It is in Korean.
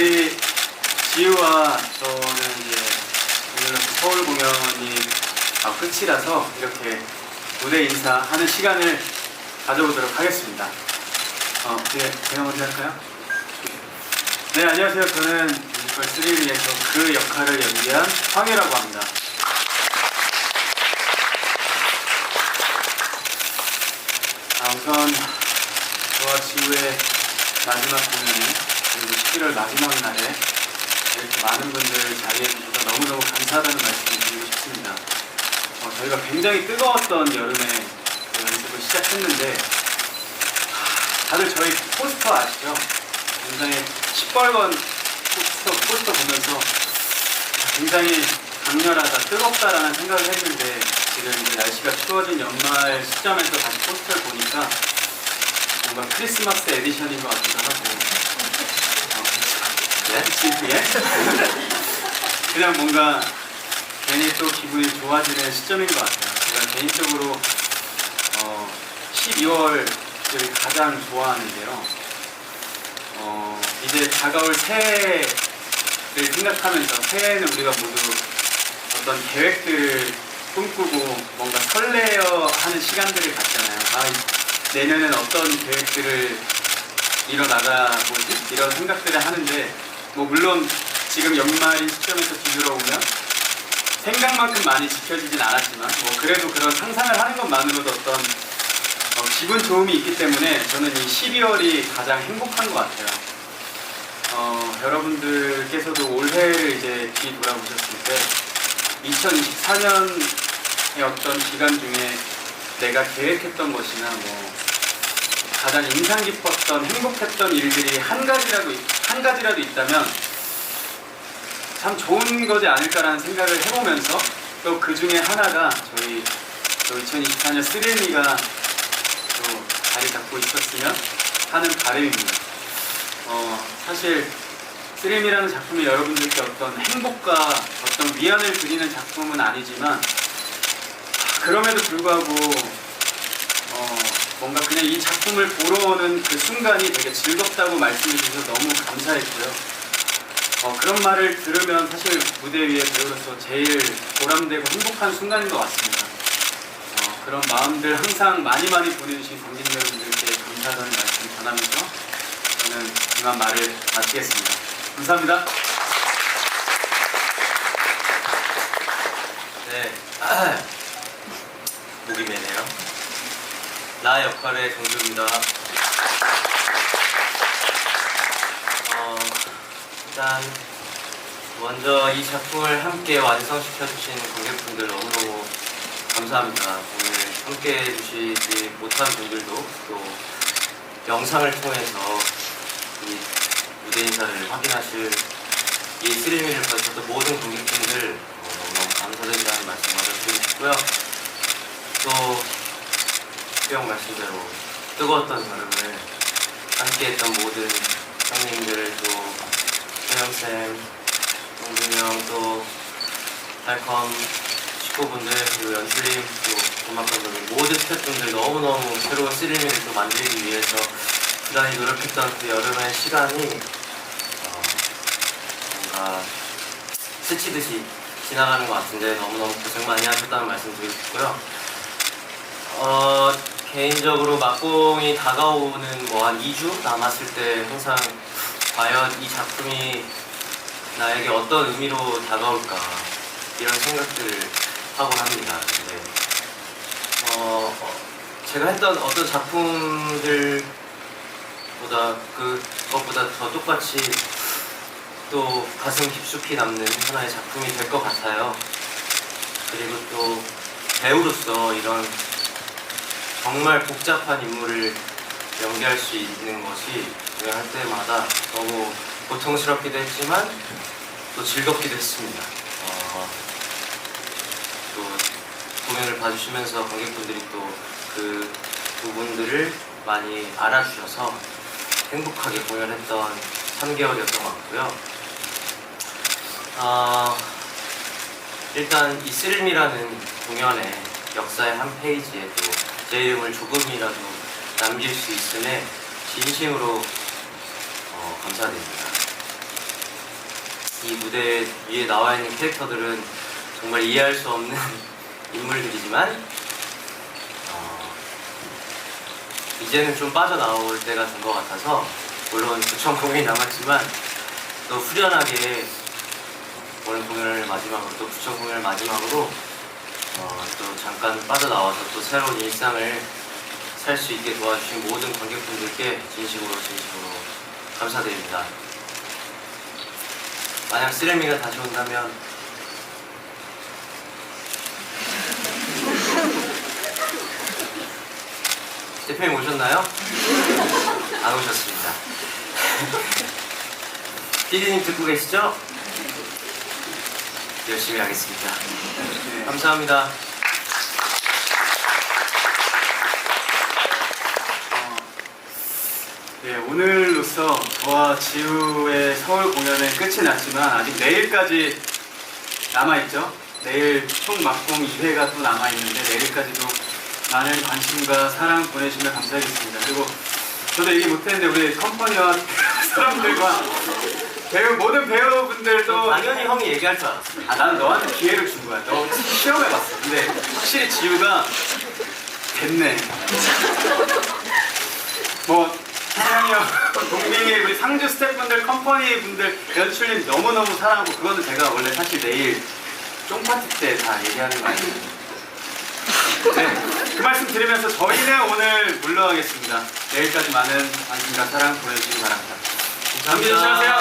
저희 지우와 저는 이제 오늘 서울 공연이 아, 끝이라서 이렇게 무대 인사하는 시간을 가져보도록 하겠습니다. 어, 네, 제가 먼저 할까요? 네, 안녕하세요. 저는 뮤지컬 3위에서 그 역할을 연기한 황유라고 합니다. 아, 우선 저와 지우의 마지막 공연이 11월 마지막 날에 이렇게 많은 분들 자리해 주셔서 너무너무 감사하다는 말씀을 드리고 싶습니다. 어, 저희가 굉장히 뜨거웠던 여름에 그 연습을 시작했는데 하, 다들 저희 포스터 아시죠? 굉장히 시뻘건 포스터, 포스터 보면서 굉장히 강렬하다, 뜨겁다라는 생각을 했는데 지금 이제 날씨가 추워진 연말 시점에서 다시 포스터를 보니까 뭔가 크리스마스 에디션인 것 같기도 하고 어, 네? 예? 그냥 뭔가 괜히 또 기분이 좋아지는 시점인 것 같아요. 제가 개인적으로 어, 12월을 가장 좋아하는데요. 어, 이제 다가올 새해를 생각하면서 새해에는 우리가 모두 어떤 계획들을 꿈꾸고 뭔가 설레어 하는 시간들을 갖잖아요. 아, 이- 내년엔 어떤 계획들을 이뤄나가보지? 이런 생각들을 하는데 뭐 물론 지금 연말인 시점에서 뒤돌아보면 생각만큼 많이 지켜지진 않았지만 뭐 그래도 그런 상상을 하는 것만으로도 어떤 어, 기분 좋음이 있기 때문에 저는 이 12월이 가장 행복한 것 같아요. 어, 여러분들께서도 올해를 이제 뒤 돌아보셨을 때 2024년의 어떤 기간 중에 내가 계획했던 것이나 뭐 가장 인상 깊었던 행복했던 일들이 한 가지라도 있- 한 가지라도 있다면 참 좋은 거지 않을까라는 생각을 해보면서 또 그 중에 하나가 저희 또 2024년 스릴미가 또 자리 잡고 있었으면 하는 바람입니다. 어, 사실 스릴미라는 작품이 여러분들께 어떤 행복과 어떤 위안을 드리는 작품은 아니지만 그럼에도 불구하고 어, 뭔가 그냥 이 작품을 보러 오는 그 순간이 되게 즐겁다고 말씀해 주셔서 너무 감사했고요. 어, 그런 말을 들으면 사실 무대 위에 배우로서 제일 보람되고 행복한 순간인 것 같습니다. 어, 그런 마음들 항상 많이 많이 보내주신 관객 여러분들께 감사하다는 말씀 전하면서 저는 이만 말을 마치겠습니다. 감사합니다. 네. 목이 메네요. 나 역할의 정주입니다. 어, 일단 먼저 이 작품을 함께 완성시켜 주신 관객분들 너무너무 감사합니다. 오늘 함께 해주시지 못한 분들도 또 영상을 통해서 이 무대 인사를 확인하실 이 스리미를 봐주셨던 모든 관객분들 어, 너무너무 감사드린다는 말씀 먼저 드리고 싶고요. 또 수영 말씀대로 뜨거웠던 여름을 함께했던 모든 형님들 또 수영쌤, 동준이 형, 또 달컴 식구분들 그리고 연출님 또 음악 감독님 모든 스태프분들 너무너무 새로운 스리미를 또 만들기 위해서 부단히 노력했던 그 여름의 시간이 어, 뭔가 스치듯이 지나가는 것 같은데 너무너무 고생 많이 하셨다는 말씀 드리고 싶고요. 어, 개인적으로 막공이 다가오는 뭐 한 2주 남았을 때 항상 과연 이 작품이 나에게 어떤 의미로 다가올까 이런 생각들을 하곤 합니다. 근데 어, 어, 제가 했던 어떤 작품들보다 그것보다 더 똑같이 또 가슴 깊숙이 남는 하나의 작품이 될 것 같아요. 그리고 또 배우로서 이런 정말 복잡한 인물을 연기할 수 있는 것이 할 때마다 너무 고통스럽기도 했지만 또 즐겁기도 했습니다. 어, 또 공연을 봐주시면서 관객분들이 또 그 부분들을 많이 알아주셔서 행복하게 공연했던 3개월이었던 것 같고요. 아, 일단 이 스릴미라는 공연의 역사의 한 페이지에 또 제 이름을 조금이라도 남길 수 있음에 진심으로 어, 감사드립니다. 이 무대 위에 나와 있는 캐릭터들은 정말 이해할 수 없는 인물들이지만 어, 이제는 좀 빠져나올 때가 된 것 같아서 물론 구청 공연이 남았지만 또 후련하게 오늘 공연을 마지막으로 또 구청 공연을 마지막으로 어, 또 잠깐 빠져나와서 또 새로운 일상을 살 수 있게 도와주신 모든 관객분들께 진심으로 진심으로 감사드립니다. 만약 쓰레미가 다시 온다면 대표님 오셨나요? 안 오셨습니다. 피디님 듣고 계시죠? 열심히 하겠습니다. 네. 감사합니다. 어, 네, 오늘로써 저와 지우의 서울 공연은 끝이 났지만 아직 내일까지 남아있죠. 내일 총 막공 2회가 또 남아있는데 내일까지도 많은 관심과 사랑 보내주시면 감사하겠습니다. 그리고 저도 얘기 못했는데 우리 컴퍼니와 사람들과 배우 모든 배우분들도 당연히 형이 얘기할 줄 알았어. 아 나는 너한테 기회를 준 거야. 너 시험해봤어. 근데 확실히 지우가 됐네. 뭐 사랑이 형, 동민이 우리 상주 스태프분들, 컴퍼니 분들, 연출님 너무 너무 사랑하고 그거는 제가 원래 사실 내일 쫑파티 때 다 얘기하는 거 아니에요. 네, 그 말씀 드리면서 저희는 오늘 물러가겠습니다. 내일까지 많은 관심과 사랑 보내주시기 바랍니다. 조심하세요. 감사합니다.